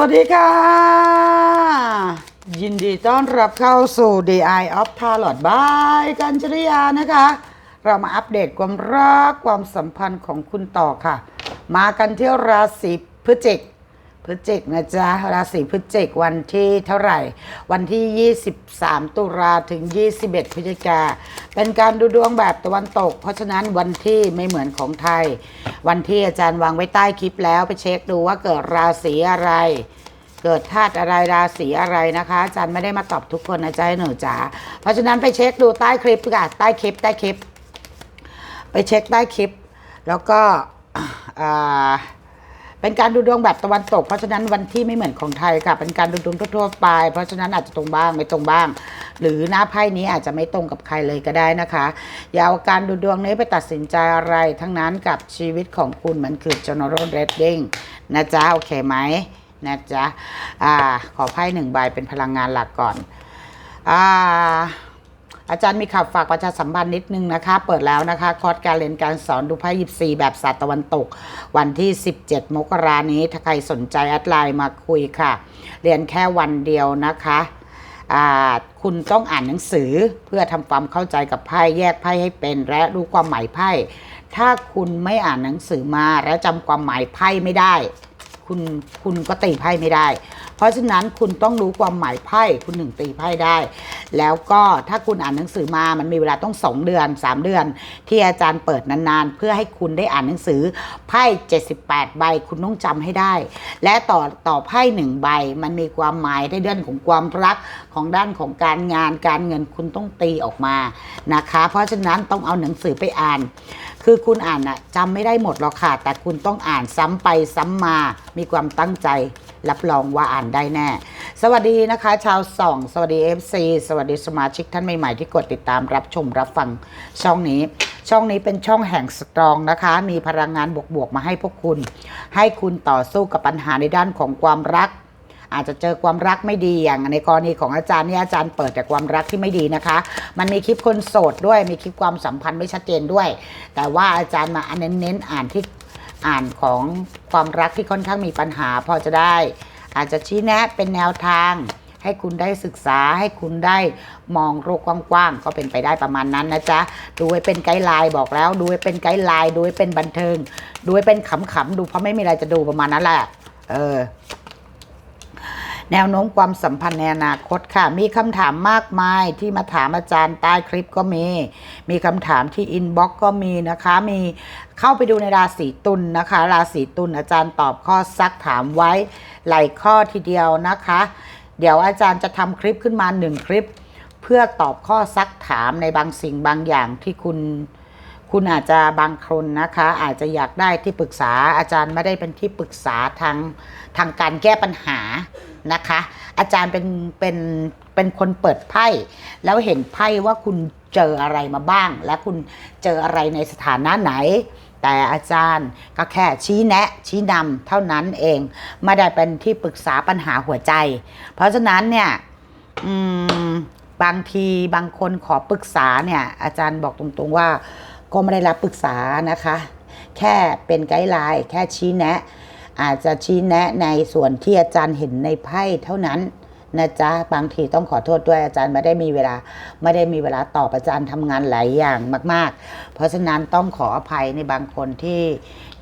วัสดีค่ะ ยินดีต้อนรับเข้าสู่ DI of Tarot by กัญจริยานะคะ เรามาอัปเดตความรักความสัมพันธ์ของคุณต่อค่ะ มากันที่ราศีพฤศจิก พฤศจิกนะจ๊ะราศีพฤศจิกวันที่เท่าไหร่ วันที่ 23 ตุลาถึง 21 พฤศจิกา เป็นการดูดวงแบบตะวันตก เพราะฉะนั้นวันที่ไม่เหมือนของไทย วันที่อาจารย์วางไว้ใต้คลิปแล้วไปเช็คดูว่าเกิดราศีอะไร เกิดธาตุอะไรราศีอะไรนะคะ อาจารย์ไม่ได้มาตอบทุกคนนะจ๊ะหนูจ๋าเพราะฉะนั้นไปเช็คดูใต้คลิปค่ะใต้คลิปใต้คลิป ไปเช็คใต้คลิป แล้วก็อ่า เป็นการดูดวงแบบตะวันตก เพราะฉะนั้นวันที่ไม่เหมือนของไทยค่ะ เป็นการดูดวงทั่วๆไป เพราะฉะนั้นอาจจะตรงบ้างไม่ตรงบ้าง หรือหน้าไพ่นี้อาจจะไม่ตรงกับใครเลยก็ได้นะคะ อย่าเอาการดูดวงนี้ไปตัดสินใจอะไรทั้งนั้นกับชีวิตของคุณมันคือ general reading นะจ๊ะโอเคไหมนะจ๊ะอ่าขอไพ่หนึ่งใบเป็นพลังงานหลักก่อนอ่า อาจารย์มีข่าวฝากประชาสัมพันธ์นิดนึงนะคะ เปิดแล้วนะคะ คอร์สการเรียนการสอนดูไพ่ยิปซีแบบศาสตร์ตะวันตก วันที่ 17 มกรานี้ ถ้าใครสนใจแอดไลน์มาคุยค่ะ เรียนแค่วันเดียวนะคะคุณต้องอ่านหนังสือเพื่อทำความเข้าใจกับไพ่แยกไพ่ให้เป็น และรู้ความหมายไพ่ ถ้าคุณไม่อ่านหนังสือมาและจำความหมายไพ่ไม่ได้ คุณคุณก็ตีไพ่ไม่ได้ เพราะฉะนั้นคุณต้องรู้ความหมายไพ่คุณถึงตีไพ่ได้ แล้วก็ถ้าคุณอ่านหนังสือมามันมีเวลาต้องสองเดือน3เดือน ที่อาจารย์เปิดนานๆ เพื่อให้คุณได้อ่านหนังสือไพ่78ใบคุณต้องจำให้ได้ และต่อต่อไพ่หนึ่งใบมันมีความหมายในเรื่องของความรักของด้านของการงานการเงินคุณต้องตีออกมานะคะ เพราะฉะนั้นต้องเอาหนังสือไปอ่าน คือคุณอ่านอะจำไม่ได้หมดหรอกค่ะ แต่คุณต้องอ่านซ้ำไปซ้ำมา มีความตั้งใจ รับรองว่าอ่านได้แน่ สวัสดีนะคะ ชาวส่อง สวัสดี FC สวัสดีสมาชิกท่านใหม่ๆที่กดติดตามรับชมรับฟังช่องนี้ ช่องนี้เป็นช่องแห่งสตรองนะคะ มีพลังงานบวกๆมาให้พวกคุณ ให้คุณต่อสู้กับปัญหาในด้านของความรัก อาจจะเจอความรักไม่ดีอย่างในกรณีของอาจารย์เนี่ยอาจารย์เปิดแต่ความรักที่ไม่ดีนะคะ มันมีคลิปคนโสดด้วย มีคลิปความสัมพันธ์ไม่ชัดเจนด้วย แต่ว่าอาจารย์มาเน้นเน้นๆอ่านที่อ่านของความรักที่ค่อนข้างมีปัญหาพอจะได้ อาจจะชี้แนะเป็นแนวทาง ให้คุณได้ศึกษาให้คุณได้มองโลกกว้างๆก็เป็นไปได้ประมาณนั้นนะจ๊ะดูไว้เป็นไกด์ไลน์บอกแล้ว ดูไว้เป็นไกด์ไลน์ดูไว้เป็นบันเทิง ดูไว้เป็นขำๆดูเพราะไม่มีอะไรจะดูประมาณนั้นแหละ เออ แนวโน้มความสัมพันธ์ในอนาคตค่ะ มีคำถามมากมายที่มาถามอาจารย์ใต้คลิปก็มี มีคำถามที่อินบ็อกก็มีนะคะ มีเข้าไปดูในราศีตุลนนะคะ ราศีตุลอาจารย์ตอบข้อซักถามไว้หลายข้อทีเดียวนะคะ เดี๋ยวอาจารย์จะทำคลิปขึ้นมาหนึ่งคลิป เพื่อตอบข้อซักถามในบางสิ่งบางอย่างที่คุณคุณอาจจะบางคนนะคะ อาจจะอยากได้ที่ปรึกษาอาจารย์ไม่ได้เป็นที่ปรึกษาทางทางการแก้ปัญหา นะคะ อาจารย์เป็นเป็นเป็นคนเปิดไพ่ แล้วเห็นไพ่ว่าคุณเจออะไรมาบ้าง และคุณเจออะไรในสถานะไหน แต่อาจารย์ก็แค่ชี้แนะชี้นำเท่านั้นเอง ไม่ได้เป็นที่ปรึกษาปัญหาหัวใจ เพราะฉะนั้นเนี่ยบางทีบางคนขอปรึกษาเนี่ย อาจารย์บอกตรงๆว่าก็ไม่ได้รับปรึกษานะคะ แค่เป็นไกด์ไลน์แค่ชี้แนะ อาจจะชี้แนะในส่วนที่อาจารย์เห็นในไพ่เท่านั้นนะจ๊ะบางทีต้องขอโทษด้วยอาจารย์ไม่ได้มีเวลา ไม่ได้มีเวลาตอบอาจารย์ทำงานหลายอย่างมาก ๆ เพราะฉะนั้นต้องขออภัยในบางคนที่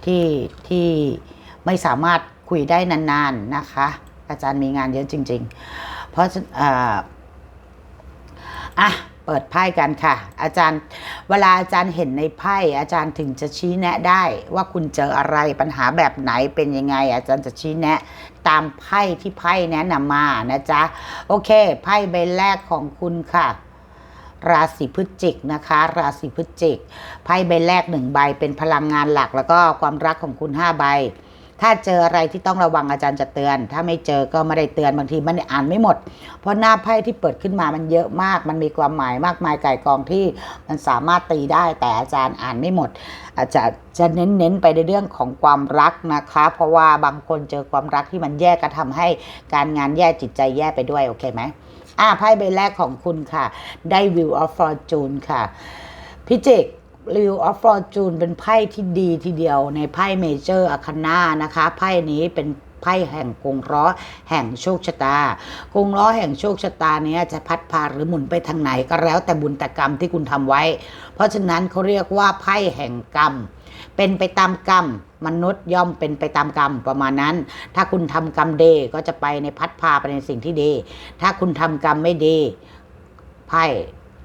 ที่ที่ไม่สามารถคุยได้นานๆนะคะ อาจารย์มีงานเยอะจริง ๆ เพราะฉะอ่าอะ เปิดไพ่กันค่ะ อาจารย์เวลาอาจารย์เห็นในไพ่อาจารย์ถึงจะชี้แนะได้ ว่าคุณเจออะไรปัญหาแบบไหนเป็นยังไง อาจารย์จะชี้แนะ ตามไพ่ที่ไพ่แนะนำมานะจ๊ะโอเค ไพ่ใบแรกของคุณค่ะ ราศีพฤศจิกนะคะ ราศีพฤศจิกไพ่ใบแรกหนึ่งใบเป็นพลังงานหลัก แล้วก็ความรักของคุณห้าใบ ถ้าเจออะไรที่ต้องระวังอาจารย์จะเตือน ถ้าไม่เจอก็ไม่ได้เตือนบางทีมันอ่านไม่หมด เพราะหน้าไพ่ที่เปิดขึ้นมามันเยอะมาก มันมีความหมายมากมายไก่กองที่มันสามารถตีได้แต่อาจารย์อ่านไม่หมด อาจารย์จะเน้นๆไปในเรื่องของความรักนะคะ เพราะว่าบางคนเจอความรักที่มันแย่ก็ทำให้การงานแย่จิตใจแย่ไปด้วยโอเคไหมอ่าไพ่ใบแรกของคุณค่ะ ได้ View of Fortune ค่ะ พิจิก Wheel of Fortune เป็นไพ่ที่ดีทีเดียวในไพ่เมเจอร์อาคานานะคะ ไพ่นี้เป็นไพ่แห่งกงล้อแห่งโชคชะตากงล้อแห่งโชคชะตาเนี้ยจะพัดพาหรือหมุนไปทางไหนก็แล้วแต่บุญแต่กรรมที่คุณทำไว้ เพราะฉะนั้นเขาเรียกว่าไพ่แห่งกรรม เป็นไปตามกรรมมนุษย์ย่อมเป็นไปตามกรรมประมาณนั้น ถ้าคุณทำกรรมดีก็จะไปในพัดพาไปในสิ่งที่ดี ถ้าคุณทำกรรมไม่ดีไพ่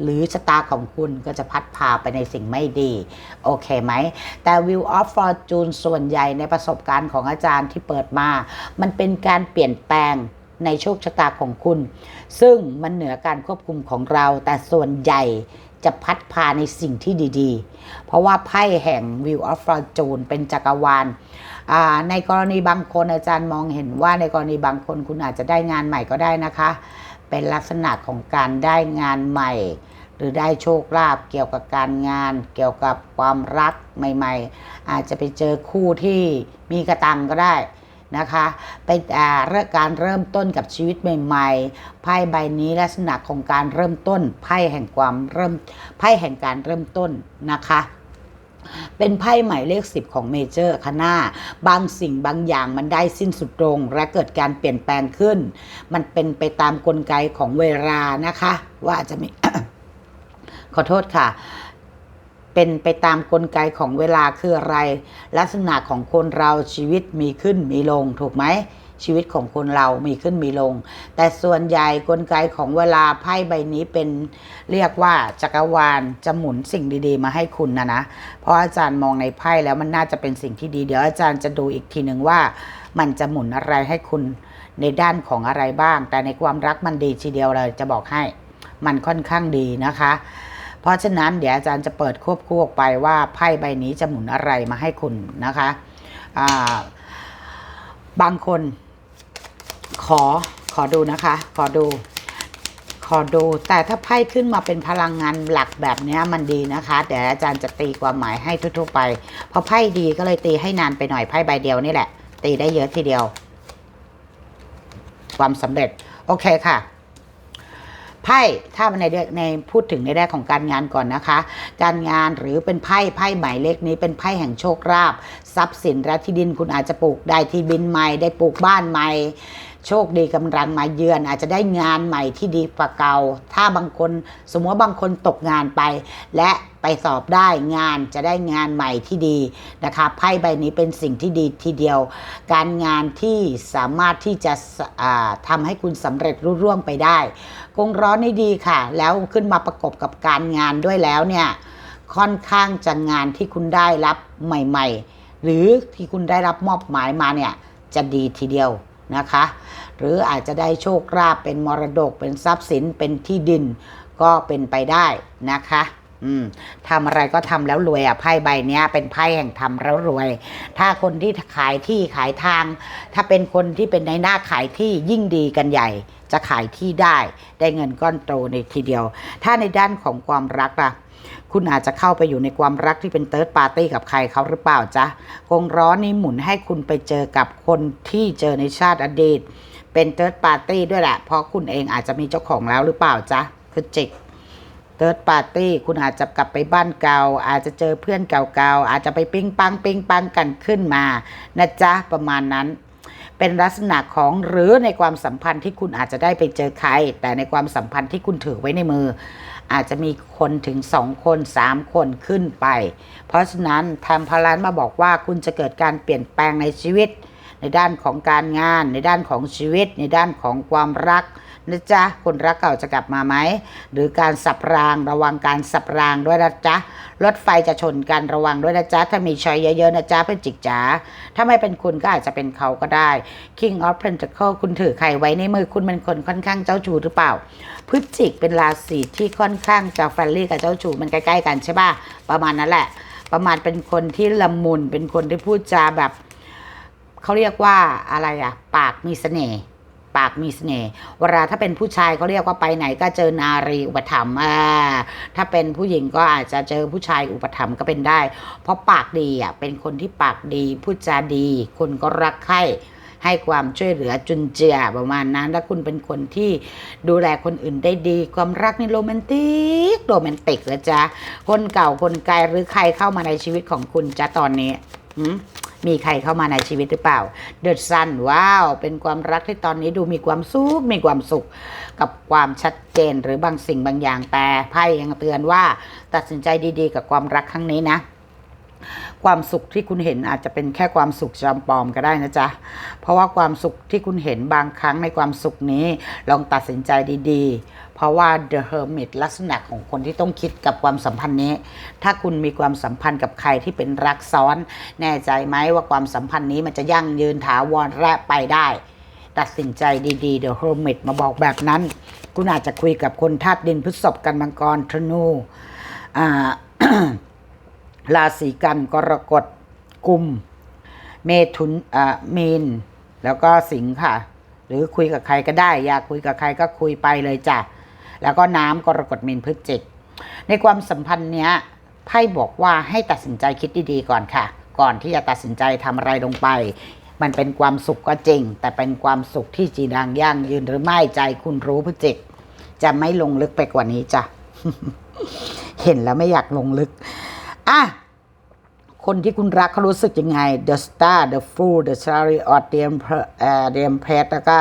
หรือชะตาของคุณก็จะพัดพาไปในสิ่งไม่ดี โอเคไหม แต่ View of Fortune ส่วนใหญ่ในประสบการณ์ของอาจารย์ที่เปิดมา มันเป็นการเปลี่ยนแปลงในโชคชะตาของคุณ ซึ่งมันเหนือการควบคุมของเรา แต่ส่วนใหญ่จะพัดพาในสิ่งที่ดีๆ เพราะว่าไพ่แห่ง View of Fortune เป็นจักรวาลในกรณีบางคนอาจารย์มองเห็นว่าในกรณีบางคนคุณอาจจะได้งานใหม่ก็ได้นะคะ เป็นลักษณะของการได้งานใหม่ หรือได้โชคลาภเกี่ยวกับการงาน เกี่ยวกับความรักใหม่ ๆ อาจจะไปเจอคู่ที่มีกระตังก็ได้นะคะไปอ่าเรื่องการเริ่มต้นกับชีวิตใหม่ๆไพ่ใบนี้ลักษณะของการเริ่มต้นไพ่แห่งความเริ่มไพ่แห่งการเริ่มต้นนะคะ เป็นไพ่หมายเลขสิบของเมเจอร์คณะบางสิ่งบางอย่างมันได้สิ้นสุดลงและเกิดการเปลี่ยนแปลงขึ้น มันเป็นไปตามกลไกของเวลานะคะ ว่าจะมี ขอโทษค่ะเป็นไปตามกลไกของเวลาคืออะไร ลักษณะของคนเราชีวิตมีขึ้นมีลงถูกไหม ชีวิตของคนเรามีขึ้นมีลง แต่ส่วนใหญ่กลไกของเวลาไพ่ใบนี้เป็นเรียกว่าจักรวาลจะหมุนสิ่งดีๆ มาให้คุณนะนะเพราะอาจารย์มองในไพ่แล้วมันน่าจะเป็นสิ่งที่ดี เดี๋ยวอาจารย์จะดูอีกทีหนึ่งว่า มันจะหมุนอะไรให้คุณในด้านของอะไรบ้าง แต่ในความรักมันดีทีเดียวเลยจะบอกให้มันค่อนข้างดีนะคะ เพราะฉะนั้นเดี๋ยวอาจารย์จะเปิดควบคู่ออกไปว่าไพ่ใบนี้จะหมุนอะไรมาให้คุณนะคะ บางคน ขอขอดูนะคะ ขอดู ขอดู แต่ถ้าไพ่ขึ้นมาเป็นพลังงานหลักแบบนี้มันดีนะคะเดี๋ยวอาจารย์จะตีความหมายให้ทั่วๆไป เพราะไพ่ดีก็เลยตีให้นานไปหน่อยไพ่ใบเดียวนี่แหละ ตีได้เยอะทีเดียว ความสำเร็จ โอเคค่ะไพ่ถ้าในในพูดถึงในแรกของการงานก่อนนะคะ การงานหรือเป็นไพ่ไพ่หมายเลขนี้เป็นไพ่แห่งโชคลาภทรัพย์สินและที่ดินคุณอาจจะปลูกได้ที่ดินใหม่ได้ปลูกบ้านใหม่ โชคดีกำลังมาเยือน อาจจะได้งานใหม่ที่ดีกว่าเก่า ถ้าบางคนสมมติว่าบางคนตกงานไป และไปสอบได้งานจะได้งานใหม่ที่ดีนะคะไพ่ใบนี้เป็นสิ่งที่ดีทีเดียว การงานที่สามารถที่จะสอ่าทำให้คุณสำเร็จรุ่ร่วงไปได้กงร้อนนี่ดีค่ะ แล้วขึ้นมาประกบกับการงานด้วยแล้วเนี่ยค่อนข้างจะงานที่คุณได้รับใหม่ ๆ หรือที่คุณได้รับมอบหมายมาเนี่ยจะดีทีเดียว นะคะ หรืออาจจะได้โชคลาภเป็นมรดกเป็นทรัพย์สินเป็นที่ดินก็เป็นไปได้นะคะอืมทำอะไรก็ทำแล้วรวยอะไพ่ใบเนี้ย เป็นไพ่แห่งทำแล้วรวย ถ้าคนที่ขายที่ขายทาง ถ้าเป็นคนที่เป็นในหน้าขายที่ยิ่งดีกันใหญ่ จะขายที่ได้ ได้เงินก้อนโตในทีเดียว ถ้าในด้านของความรักล่ะ คุณอาจจะเข้าไปอยู่ในความรักที่เป็นเติร์ดปาร์ตี้กับใครเขาหรือเปล่าจ๊ะกงร้อนนี้หมุนให้คุณไปเจอกับคนที่เจอในชาติอดีต เป็นเติร์ดปาร์ตี้ด้วยแหละ เพราะคุณเองอาจจะมีเจ้าของแล้วหรือเปล่าจ๊ะคือจิกเติร์ดปาร์ตี้คุณอาจจะกลับไปบ้านเก่า อาจจะเจอเพื่อนเก่าๆ อาจจะไปปิ้งปังปิ้งปังกันขึ้นมานะจ๊ะประมาณนั้นเป็นลักษณะของหรือในความสัมพันธ์ที่คุณอาจจะได้ไปเจอใคร แต่ในความสัมพันธ์ที่คุณถือไว้ในมือ อาจจะมีคนถึงสองคนสามคนขึ้นไป เพราะฉะนั้นทำพลันมาบอกว่าคุณจะเกิดการเปลี่ยนแปลงในชีวิต ในด้านของการงาน ในด้านของชีวิต ในด้านของความรัก นะจ๊ะคนรักเก่าจะกลับมาไหมหรือการสับรางระวังการสับรางด้วยนะจ๊ะรถไฟจะชนกันระวังด้วยนะจ๊ะถ้ามีชอยเยอะๆนะจ๊ะเพื่อนจิกจ๋าถ้าไม่เป็นคุณก็อาจจะเป็นเขาก็ได้ King of Pentacle คุณถือใครไว้ในมือคุณเป็นคนค่อนข้างเจ้าชู้หรือเปล่า พฤศจิกเป็นราศีที่ค่อนข้างจะแฟรนลี่กับเจ้าชู้มันใกล้ๆกันใช่ป่ะประมาณนั้นแหละ ประมาณเป็นคนที่ละมุนเป็นคนที่พูดจาแบบเขาเรียกว่าอะไรอะปากมีเสน่ห์ ปากมีเสน่ห์เวลาถ้าเป็นผู้ชายเขาเรียกว่าไปไหนก็เจอนารีอุปถัมภ์อ่าถ้าเป็นผู้หญิงก็อาจจะเจอผู้ชายอุปถัมภ์ก็เป็นได้ เพราะปากดีอะเป็นคนที่ปากดีพูดจาดี คนก็รักใคร่ให้ความช่วยเหลือจุนเจือประมาณนั้นแล้วคุณเป็นคนที่ดูแลคนอื่นได้ดี ความรักนี่โรแมนติกโรแมนติกเลยจ้ะคนเก่าคนไกลหรือใครเข้ามาในชีวิตของคุณจ้ะตอนนี้หืมีใครเข้ามาในชีวิตหรือเปล่า เดือดสั้นว้าว เป็นความรักที่ตอนนี้ดูมีความสุขมีความสุข กับความชัดเจนหรือบางสิ่งบางอย่างแต่ไพ่ยังเตือนว่า ตัดสินใจดีๆ กับความรักครั้งนี้นะ ความสุขที่คุณเห็นอาจจะเป็นแค่ความสุขจอมปลอมก็ได้นะจ๊ะ เพราะว่าความสุขที่คุณเห็นบางครั้งในความสุขนี้ลองตัดสินใจดีๆ เพราะว่า The Hermit ลักษณะของคนที่ต้องคิดกับความสัมพันธ์นี้ ถ้าคุณมีความสัมพันธ์กับใครที่เป็นรักซ้อน แน่ใจไหมว่าความสัมพันธ์นี้มันจะยั่งยืนถาวรและไปได้ ตัดสินใจดีๆ The Hermit มาบอกแบบนั้น คุณอาจจะคุยกับคนธาตุดินพฤษภกันมังกรธนูอ่า ราศีกันกรกฎกุม เมถุนอ่ามีนแล้วก็สิงค์ค่ะ หรือคุยกับใครก็ได้ อยากคุยกับใครก็คุยไปเลยจ้ะ แล้วก็น้ำกรกฎมีนพฤศจิก ในความสัมพันธ์เนี้ยไพ่บอกว่าให้ตัดสินใจคิดดีๆก่อนค่ะ ก่อนที่จะตัดสินใจทำอะไรลงไป มันเป็นความสุขก็จริง แต่เป็นความสุขที่จีดังยั่งยืนหรือไม่ใจคุณรู้พฤศจิก จะไม่ลงลึกไปกว่านี้จ้ะเห็นแล้วไม่อยากลงลึก อะคนที่คุณรักเขารู้สึกยังไง The Star The Fool The Chariot The Emperor เอ่อ The Empress แล้วก็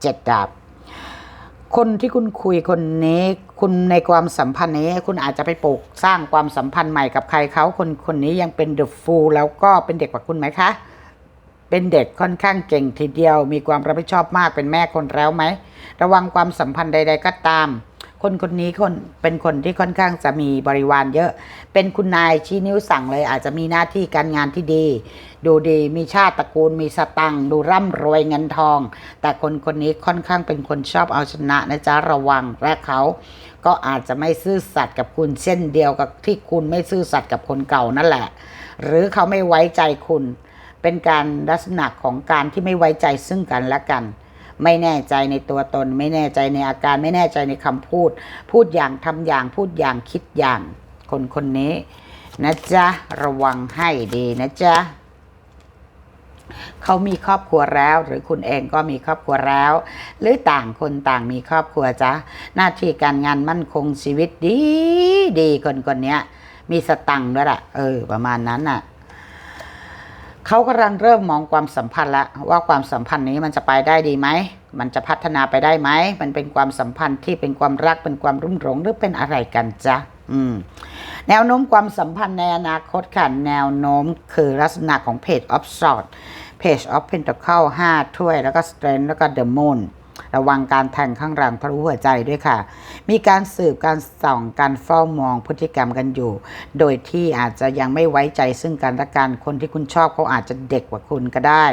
เจ็ดดาบ คนที่คุณคุยคนนี้คุณในความสัมพันธ์นี้ คุณอาจจะไปปลูกสร้างความสัมพันธ์ใหม่กับใครเขาคนคนนี้ยังเป็น The Fool แล้วก็เป็นเด็กกว่าคุณไหมคะ เป็นเด็กค่อนข้างเก่งทีเดียว มีความรับผิดชอบมากเป็นแม่คนแล้วไหม ระวังความสัมพันธ์ใด ๆ ก็ตาม คนคนนี้คนเป็นคนที่ค่อนข้างจะมีบริวารเยอะ เป็นคุณนายชี้นิ้วสั่งเลย อาจจะมีหน้าที่การงานที่ดี ดูดีมีชาติตระกูลมีสตังค์ดูร่ำรวยเงินทอง แต่คนคนนี้ค่อนข้างเป็นคนชอบเอาชนะนะจ๊ะระวังและเขาก็อาจจะไม่ซื่อสัตย์กับคุณเช่นเดียวกับที่คุณไม่ซื่อสัตย์กับคนเก่านั่นแหละ หรือเขาไม่ไว้ใจคุณ เป็นการลักษณะของการที่ไม่ไว้ใจซึ่งกันและกัน ไม่แน่ใจในตัวตน ไม่แน่ใจในอาการ ไม่แน่ใจในคำพูด พูดอย่างทำอย่างพูดอย่างคิดอย่าง คนคนนี้ นะจ๊ะ ระวังให้ดีนะจ๊ะเขามีครอบครัวแล้ว หรือคุณเองก็มีครอบครัวแล้ว หรือต่างคนต่างมีครอบครัวจ๊ะหน้าที่การงานมั่นคงชีวิตดีดีคนคนนี้มีสตังค์ด้วยล่ะเออ ประมาณนั้นน่ะ เขากำลังเริ่มมองความสัมพันธ์ละว่าความสัมพันธ์นี้มันจะไปได้ดีไหม มันจะพัฒนาไปได้ไหม มันเป็นความสัมพันธ์ที่เป็นความรักเป็นความรุ่มหลงหรือเป็นอะไรกันจ๊ะอืมแนวโน้มความสัมพันธ์ในอนาคตค่ะ แนวโน้มคือลักษณะของ Page of Swords Page of Pentacle 5ถ้วยแล้วก็สเตรนแล้วก็เดอะมูน ระวังการแทงข้างหลังพระหัวใจด้วยค่ะ มีการสืบการส่องการเฝ้ามองพฤติกรรมกันอยู่ โดยที่อาจจะยังไม่ไว้ใจซึ่งกันและกันคนที่คุณชอบเขาอาจจะเด็กกว่าคุณก็ได้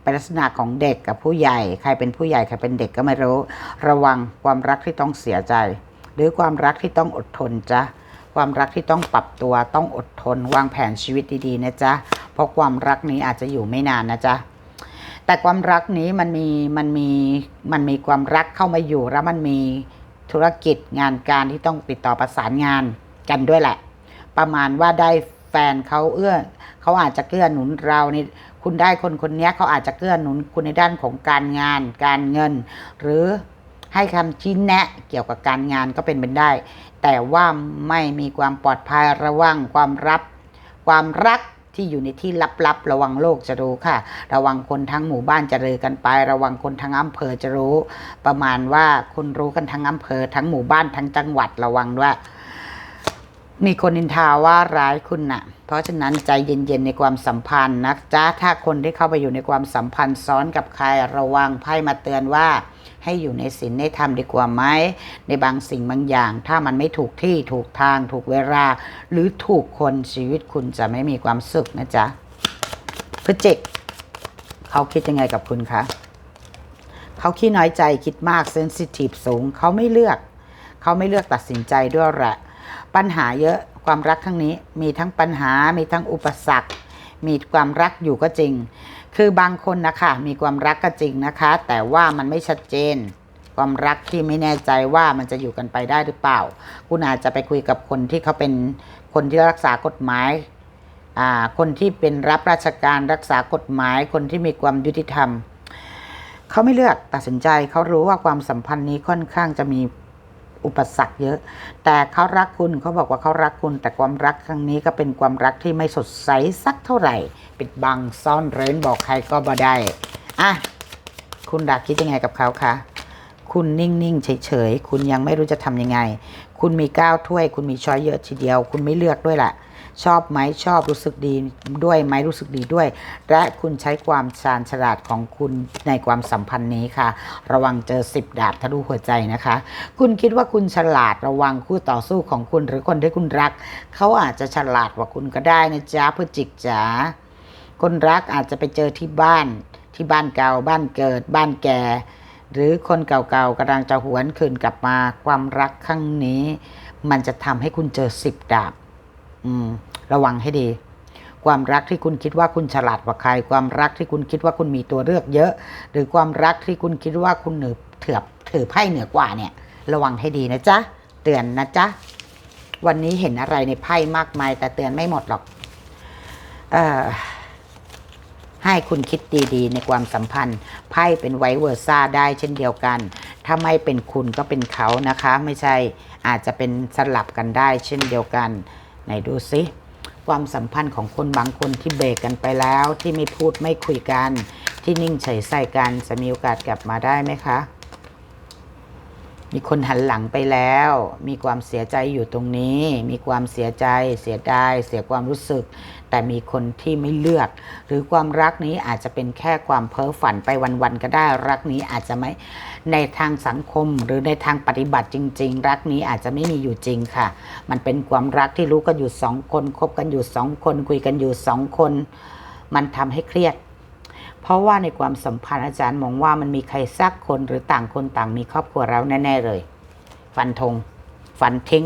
เป็นลักษณะของเด็กกับผู้ใหญ่ ใครเป็นผู้ใหญ่ใครเป็นเด็กก็ไม่รู้ ระวังความรักที่ต้องเสียใจ หรือความรักที่ต้องอดทนจ้ะความรักที่ต้องปรับตัวต้องอดทน วางแผนชีวิตดีๆนะจ๊ะเพราะความรักนี้อาจจะอยู่ไม่นานนะจ๊ะ แต่ความรักนี้มันมีมันมีมันมีความรักเข้ามาอยู่แล้วมันมีธุรกิจงานการที่ต้องติดต่อประสานงานกันด้วยแหละ ประมาณว่าได้แฟนเขาเอื้อเขาอาจจะเกื้อหนุนเราในคุณได้คนคนนี้เขาอาจจะเกื้อหนุนคุณในด้านของการงาน การเงิน หรือให้คำชี้แนะเกี่ยวกับการงานก็เป็นไปได้ แต่ว่าไม่มีความปลอดภัยระวังความรับ ความรัก ที่อยู่ในที่ลับๆ ระวังโลกจะรู้ค่ะ ระวังคนทั้งหมู่บ้านจะเรือกันไป ระวังคนทั้งอำเภอจะรู้ ประมาณว่าคุณรู้กันทั้งอำเภอ ทั้งหมู่บ้านทั้งจังหวัดระวังด้วยมีคนนินทาว่าร้ายคุณน่ะ เพราะฉะนั้นใจเย็นๆในความสัมพันธ์นะจ๊ะถ้าคนที่เข้าไปอยู่ในความสัมพันธ์ซ้อนกับใครระวังไพ่มาเตือนว่า ให้อยู่ในศีลในธรรมดีกว่าไหมในบางสิ่งบางอย่าง ถ้ามันไม่ถูกที่ถูกทางถูกเวลา หรือถูกคนชีวิตคุณจะไม่มีความสุขนะจ๊ะพฤจิกเขาคิดยังไงกับคุณคะเขาขี้น้อยใจคิดมากเซนซิทีฟสูง เขาไม่เลือก เขาไม่เลือกตัดสินใจด้วยแหละปัญหาเยอะความรักครั้งนี้มีทั้งปัญหามีทั้งอุปสรรค มีความรักอยู่ก็จริง คือบางคนนะคะมีความรักก็จริงนะคะ แต่ว่ามันไม่ชัดเจน ความรักที่ไม่แน่ใจว่ามันจะอยู่กันไปได้หรือเปล่า คุณอาจจะไปคุยกับคนที่เขาเป็นคนที่รักษากฎหมายอ่าคนที่เป็นรับราชการรักษากฎหมาย คนที่มีความยุติธรรม เขาไม่เลือกตัดสินใจเขารู้ว่าความสัมพันธ์นี้ค่อนข้างจะมี อุปสรรคเยอะ แต่เขารักคุณเขาบอกว่าเขารักคุณ แต่ความรักครั้งนี้ก็เป็นความรักที่ไม่สดใสสักเท่าไหร่ ปิดบังซ่อนเร้นบอกใครก็บ่ได้อะคุณดักคิดยังไงกับเขาคะคุณนิ่งๆเฉยๆคุณยังไม่รู้จะทำยังไง คุณมีก้าวถ้วย คุณมีช้อยเยอะทีเดียว คุณไม่เลือกด้วยละ ชอบไหมชอบรู้สึกดีด้วยไหมรู้สึกดีด้วย และคุณใช้ความชาญฉลาดของคุณในความสัมพันธ์นี้ค่ะ ระวังเจอสิบดาบทะลุหัวใจนะคะ คุณคิดว่าคุณฉลาดระวังคู่ต่อสู้ของคุณหรือคนที่คุณรัก เขาอาจจะฉลาดกว่าคุณก็ได้นะจ๊ะเพื่อจิกจ๋าคนรักอาจจะไปเจอที่บ้านที่บ้านเก่าบ้านเกิด บ้านแก่ หรือคนเก่าๆกำลังจะหวนคืนกลับมาความรักครั้งนี้ มันจะทำให้คุณเจอสิบดาบ อืม ระวังให้ดี ความรักที่คุณคิดว่าคุณฉลาดกว่าใคร ความรักที่คุณคิดว่าคุณมีตัวเลือกเยอะ หรือความรักที่คุณคิดว่าคุณเหนือเถือบถือไพ่เหนือกว่าเนี่ย ระวังให้ดีนะจ๊ะเตือนนะจ๊ะวันนี้เห็นอะไรในไพ่มากมาย แต่เตือนไม่หมดหรอกเอ่อให้คุณคิดดีๆ ในความสัมพันธ์ไพ่เป็นไวเวอร์ซ่าได้เช่นเดียวกัน ถ้าไม่เป็นคุณก็เป็นเขานะคะ ไม่ใช่อาจจะเป็นสลับกันได้เช่นเดียวกัน ไหนดูซิความสัมพันธ์ของคนบางคนที่เบรกกันไปแล้ว ที่ไม่พูดไม่คุยกัน ที่นิ่งเฉยใส่กันจะมีโอกาสกลับมาได้ไหมคะ มีคนหันหลังไปแล้ว มีความเสียใจอยู่ตรงนี้ มีความเสียใจ เสียดายเสียความรู้สึก แต่มีคนที่ไม่เลือก หรือความรักนี้อาจจะเป็นแค่ความเพ้อฝันไปวันๆก็ได้รักนี้อาจจะไม่ในทางสังคม หรือในทางปฏิบัติจริง ๆ รักนี้อาจจะไม่มีอยู่จริงค่ะ มันเป็นความรักที่รู้กันอยู่สองคนคบกันอยู่สองคนคุยกันอยู่สองคน มันทำให้เครียดเพราะว่าในความสัมพันธ์อาจารย์มองว่ามันมีใครสักคนหรือต่างคนต่างมีครอบครัวแล้วแน่ ๆ เลย ฟันธงฟันทิ้ง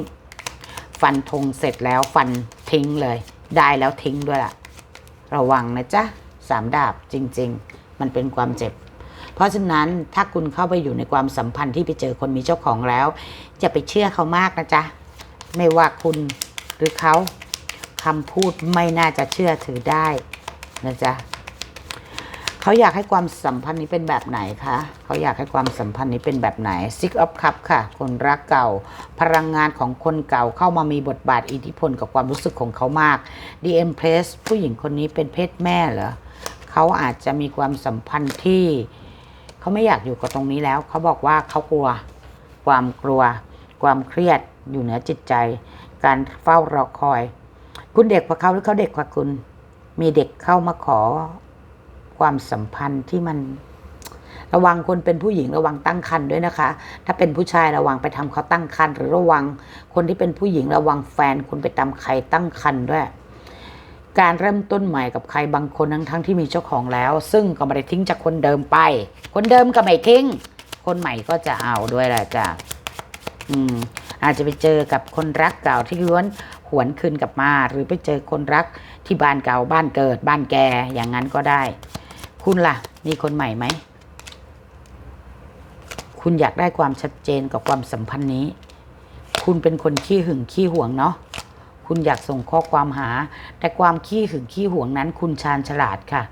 ฟันธงเสร็จแล้วฟันทิ้งเลย ได้แล้วทิ้งด้วยล่ะ ระวังนะจ๊ะสามดาบจริง ๆ มันเป็นความเจ็บ เพราะฉะนั้นถ้าคุณเข้าไปอยู่ในความสัมพันธ์ที่ไปเจอคนมีเจ้าของแล้วอย่าไปเชื่อเขามากนะจ๊ะไม่ว่าคุณหรือเขาคำพูดไม่น่าจะเชื่อถือได้นะจ๊ะ เขาอยากให้ความสัมพันธ์นี้เป็นแบบไหนคะ เขาอยากให้ความสัมพันธ์นี้เป็นแบบไหน Six of Cup ค่ะ คนรักเก่า พลังงานของคนเก่าเข้ามามีบทบาทอิทธิพลกับความรู้สึกของเขามาก The Empress ผู้หญิงคนนี้เป็นเพศแม่เหรอเขาอาจจะมีความสัมพันธ์ที่ เขาไม่อยากอยู่กับตรงนี้แล้ว เขาบอกว่าเขากลัว ความกลัว ความเครียดอยู่เหนือจิตใจ การเฝ้ารอคอย คุณเด็กกว่าเขาหรือเขาเด็กกว่าคุณ มีเด็กเข้ามาขอ ความสัมพันธ์ที่มัน ระวังคนเป็นผู้หญิงระวังตั้งครรภ์ด้วยนะคะ ถ้าเป็นผู้ชายระวังไปทำเขาตั้งครรภ์หรือระวังคนที่เป็นผู้หญิงระวังแฟนคุณไปทำใครตั้งครรภ์ด้วย การเริ่มต้นใหม่กับใครบางคนทั้งทั้งที่มีเจ้าของแล้ว ซึ่งก็ไม่ได้ทิ้งจากคนเดิมไป คนเดิมก็ไม่ทิ้ง คนใหม่ก็จะเอาด้วยแหละจ้ะอืมอาจจะไปเจอกับคนรักเก่าที่ล้วนหวนคืนกลับมา หรือไปเจอคนรักที่บ้านเก่าบ้านเกิดบ้านแกอย่างนั้นก็ได้ คุณล่ะ มีคนใหม่ไหม คุณอยากได้ความชัดเจนกับความสัมพันธ์นี้ คุณเป็นคนขี้หึงขี้หวงเนาะ คุณอยากส่งข้อความหา แต่ความขี้หึงขี้หวงนั้น คุณชาญฉลาดค่ะ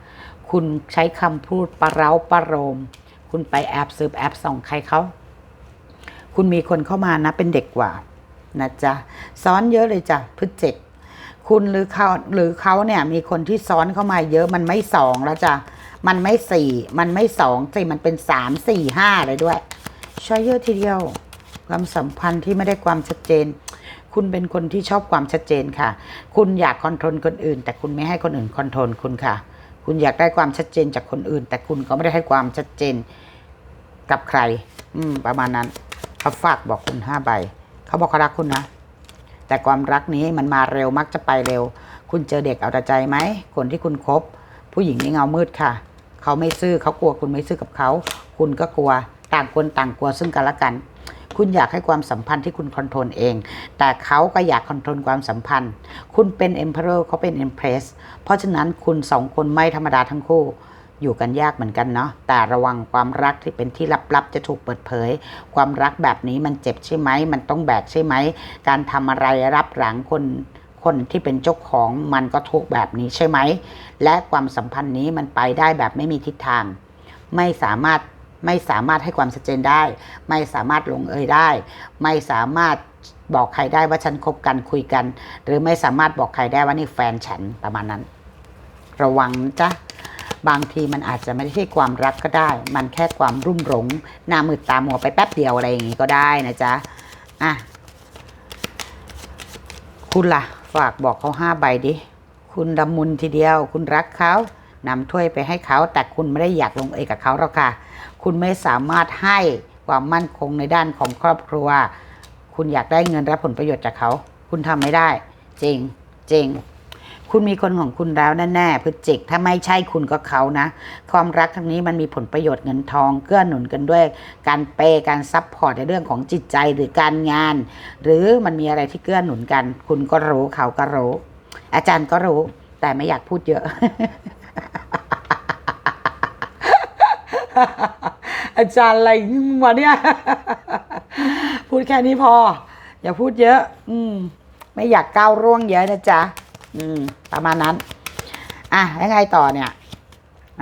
คุณใช้คำพูดปะเราประโรม คุณไปแอบสืบแอบส่องใครเขา คุณมีคนเข้ามานะ เป็นเด็กกว่านะจ๊ะ ซ้อนเยอะเลยจ้ะพฤศจิกคุณหรือเขาหรือเขาเนี่ยมีคนที่ซ้อนเข้ามาเยอะมันไม่สองแล้วจ้ะ มันไม่สี่มันไม่สองสิมันเป็นสามสี่ห้าเลยด้วยใช้เยอะทีเดียว ความสัมพันธ์ที่ไม่ได้ความชัดเจน คุณเป็นคนที่ชอบความชัดเจนค่ะ คุณอยากคอนโทรลคนอื่น แต่คุณไม่ให้คนอื่นคอนโทรลคุณค่ะ คุณอยากได้ความชัดเจนจากคนอื่น แต่คุณก็ไม่ได้ให้ความชัดเจนกับใคร อืม ประมาณนั้นเขาฝากบอกคุณห้าใบเขาบอกเขารักคุณนะแต่ความรักนี้มันมาเร็วมักจะไปเร็ว คุณเจอเด็กเอาแต่ใจไหมคนที่คุณคบ ผู้หญิงนี่เงามืดค่ะ เขาไม่ซื่อเขากลัวคุณไม่ซื่อกับเขา คุณก็กลัวต่างคนต่างกลัวซึ่งกันและกัน คุณอยากให้ความสัมพันธ์ที่คุณคอนโทรลเอง แต่เขาก็อยากคอนโทรลความสัมพันธ์ คุณเป็น emperor เขาเป็น empress เพราะฉะนั้นคุณสองคนไม่ธรรมดาทั้งคู่อยู่กันยากเหมือนกันเนาะแต่ระวังความรักที่เป็นที่ลับๆจะถูกเปิดเผย ความรักแบบนี้มันเจ็บใช่ไหมมันต้องแบกใช่ไหมการทำอะไรรับหลังคน คนที่เป็นเจ้าของมันก็ทุกแบบนี้ใช่ไหม และความสัมพันธ์นี้มันไปได้แบบไม่มีทิศทาง ไม่สามารถไม่สามารถให้ความชัดเจนได้ ไม่สามารถลงเอยได้ ไม่สามารถบอกใครได้ว่าฉันคบกันคุยกัน หรือไม่สามารถบอกใครได้ว่านี่แฟนฉันประมาณนั้น ระวังนะจ๊ะบางทีมันอาจจะไม่ใช่ความรักก็ได้ มันแค่ความรุ่มหลงหน้ามืดตามัวไปแป๊บเดียวอะไรอย่างงี้ก็ได้นะจ๊ะอะคุณล่ะ ฝากบอกเขาห้าใบดิ คุณดำมุนทีเดียว คุณรักเขานำถ้วยไปให้เขาแต่คุณไม่ได้อยากลงเอยกับเขาหรอกค่ะ คุณไม่สามารถให้ความมั่นคงในด้านของครอบครัว คุณอยากได้เงินรับผลประโยชน์จากเขา คุณทำไม่ได้ จริงจริง คุณมีคนของคุณแล้วแน่ๆพฤจิก ถ้าไม่ใช่คุณก็เขานะ ความรักครั้งนี้มันมีผลประโยชน์เงินทอง เกื้อหนุนกันด้วย การเปย์การซัพพอร์ตในเรื่องของจิตใจหรือการงาน หรือมันมีอะไรที่เกื้อหนุนกัน คุณก็รู้เขาก็รู้ อาจารย์ก็รู้ แต่ไม่อยากพูดเยอะ อาจารย์อะไรวะเนี่ย พูดแค่นี้พอ อย่าพูดเยอะ อืม ไม่อยากก้าวร่วงเยอะนะจ๊ะ อืม ประมาณนั้น อะแล้วไงต่อเนี่ย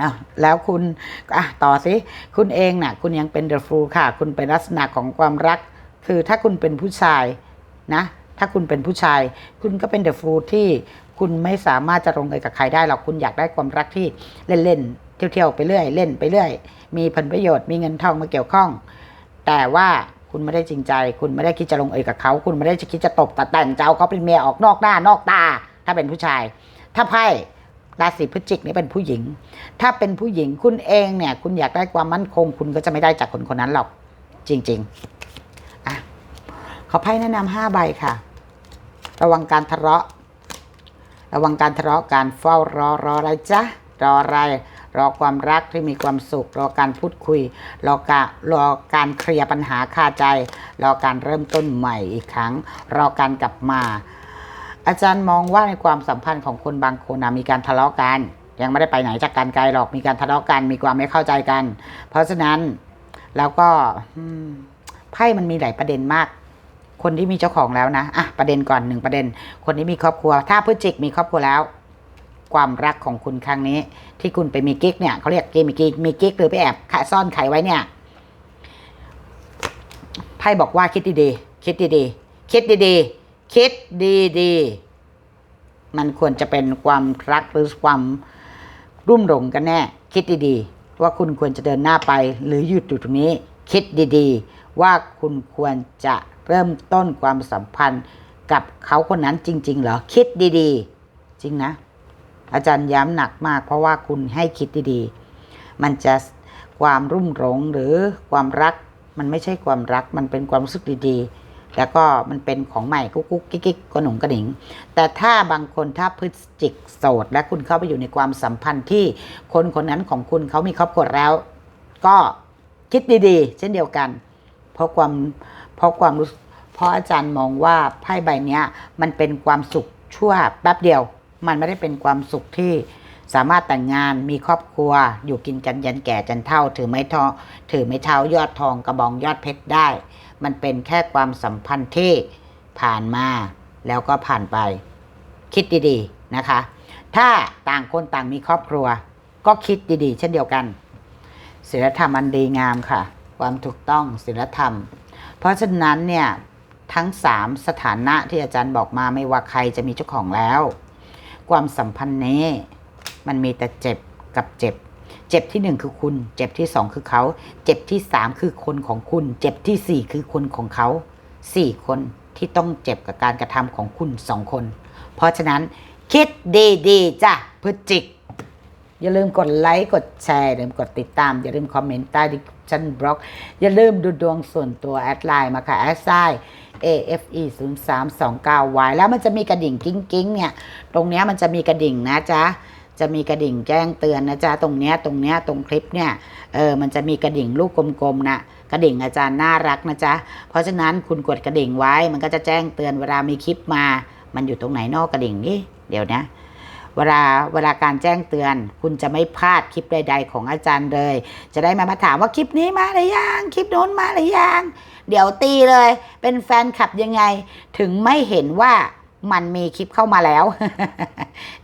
อะแล้วคุณอะต่อสิ คุณเองน่ะ คุณยังเป็นเดอะฟูค่ะ คุณเป็นลักษณะของความรัก คือถ้าคุณเป็นผู้ชายนะ ถ้าคุณเป็นผู้ชาย คุณก็เป็นเดอะฟูที่คุณไม่สามารถจะลงเอยกับใครได้หรอก คุณอยากได้ความรักที่เล่นๆ เที่ยวๆ ไปเรื่อย เล่นไปเรื่อย มีผลประโยชน์ มีเงินทองมาเกี่ยวข้อง แต่ว่าคุณไม่ได้จริงใจ คุณไม่ได้คิดจะลงเอยกับเขา คุณไม่ได้จะคิดจะตบตะแต่งจะเอาเขาเป็นเมียออกนอกหน้านอกตา ถ้าเป็นผู้ชาย ถ้าไพ่ราศีพฤศจิกนี่เป็นผู้หญิง ถ้าเป็นผู้หญิงคุณเองเนี่ย คุณอยากได้ความมั่นคง คุณก็จะไม่ได้จากคนคนนั้นหรอก จริง ๆอะขอไพ่แนะนำห้าใบค่ะ ระวังการทะเลาะ ระวังการทะเลาะการเฝ้ารอรออะไรจ๊ะรออะไรรอความรักที่มีความสุข รอการพูดคุย รอการรอการเคลียร์ปัญหาคาใจ รอการเริ่มต้นใหม่อีกครั้ง รอการกลับมา อาจารย์มองว่าในความสัมพันธ์ของคนบางคนนะมีการทะเลาะกัน ยังไม่ได้ไปไหนจากการไกลหรอกมีการทะเลาะกัน มีความไม่เข้าใจกัน เพราะฉะนั้นแล้วก็ไพ่มันมีหลายประเด็นมาก คนที่มีเจ้าของแล้วนะอะประเด็นก่อนหนึ่งประเด็น คนที่มีครอบครัว ถ้าพฤศจิกมีครอบครัวแล้ว ความรักของคุณครั้งนี้ ที่คุณไปมีกิ๊กเนี่ยเขาเรียกเกมีกิ๊กมีกิ๊กหรือไปแอบซ่อนไขไว้เนี่ยไพ่บอกว่าคิดดีๆคิดดีๆคิดดีๆ คิดดีๆ มันควรจะเป็นความรักหรือความรุ่มหลงกันแน่ คิดดีๆ ว่าคุณควรจะเดินหน้าไปหรือหยุดอยู่ตรงนี้ คิดดีๆ ว่าคุณควรจะเริ่มต้นความสัมพันธ์กับเขาคนนั้นจริง ๆ เหรอ คิดดีๆ จริงนะ อาจารย์ย้ำหนักมาก เพราะว่าคุณให้คิดดีๆ มันจะความรุ่มหลงหรือความรัก มันไม่ใช่ความรัก มันเป็นความรู้สึกดีๆ แล้วก็มันเป็นของใหม่กุ๊กกุ๊กกิ๊กกระหนุ่งกระหนิง แต่ถ้าบางคนถ้าพฤศจิกโสด และคุณเข้าไปอยู่ในความสัมพันธ์ที่คนคนนั้นของคุณเขามีครอบครัวแล้ว ก็คิดดีๆ เช่นเดียวกัน เพราะความเพราะความรู้เพราะอาจารย์มองว่าไพ่ใบนี้มันเป็นความสุขชั่วแป๊บเดียว มันไม่ได้เป็นความสุขที่สามารถแต่งงานมีครอบครัว อยู่กินกันยันแก่จันเท่า ถือไม้ทองถือไม้เท้ายอดทองกระบองยอดเพชรได้ มันเป็นแค่ความสัมพันธ์ที่ผ่านมาแล้วก็ผ่านไป คิดดีๆนะคะ ถ้าต่างคนต่างมีครอบครัว ก็คิดดีๆ เช่นเดียวกันศีลธรรมอันดีงามค่ะ ความถูกต้องศีลธรรม เพราะฉะนั้นเนี่ยทั้งสามสถานะที่อาจารย์บอกมาไม่ว่าใครจะมีเจ้าของแล้ว ความสัมพันธ์นี้มันมีแต่เจ็บกับเจ็บ เจ็บที่หนึ่งคือคุณ เจ็บที่สองคือเขา เจ็บที่สามคือคนของคุณ เจ็บที่สี่คือคนของเขาสี่คนที่ต้องเจ็บกับการกระทำของคุณสองคน เพราะฉะนั้นคิดดีๆจ้ะพฤจิก อย่าลืมกดไลค์กดแชร์อย่าลืมกดติดตาม อย่าลืมคอมเมนต์ใต้ดิชันบล็อก อย่าลืมดูดวงส่วนตัวแอดไลน์มาค่ะแอดไซ AFE 0 3 2 9 Y แล้วมันจะมีกระดิ่งกิ้งกิ้งเนี่ย ตรงเนี้ยมันจะมีกระดิ่งนะจ๊ะ จะมีกระดิ่งแจ้งเตือนนะจ๊ะตรงเนี้ยตรงเนี้ยตรงคลิปเนี่ยเออมันจะมีกระดิ่งลูกกลมๆนะกระดิ่งอาจารย์น่ารักนะจ๊ะเพราะฉะนั้นคุณกดกระดิ่งไว้ มันก็จะแจ้งเตือนเวลามีคลิปมา มันอยู่ตรงไหนนอกกระดิ่งนี่เดี๋ยวนะเวลาเวลาการแจ้งเตือน คุณจะไม่พลาดคลิปใด ๆ ของอาจารย์เลย จะได้มามาถามว่าคลิปนี้มาหรือยังคลิปโน้นมาหรือยังเดี๋ยวตีเลย เป็นแฟนคลับยังไง ถึงไม่เห็นว่า มันมีคลิปเข้ามาแล้ว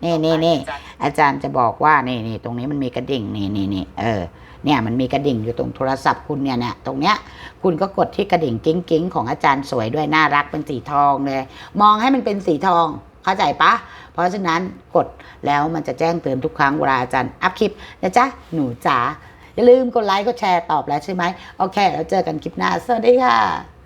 นี่นี่นี่อาจารย์จะบอกว่านี่นี่ตรงนี้มันมีกระดิ่งนี่นี่นี่เออเนี่ยมันมีกระดิ่งอยู่ตรงโทรศัพท์คุณเนี่ยเนี่ยตรงเนี้ยคุณก็กดที่กระดิ่งกิ้งกิ้งๆของอาจารย์สวยด้วยน่ารักเป็นสีทองเลย มองให้มันเป็นสีทองเข้าใจปะ เพราะฉะนั้นกดแล้วมันจะแจ้งเตือนทุกครั้งเวลาอาจารย์อัพคลิปนะจ๊ะหนูจ๋าอย่าลืมกดไลค์กดแชร์ตอบแล้วใช่ไหมโอเค แล้วเจอกันคลิปหน้าสวัสดีค่ะ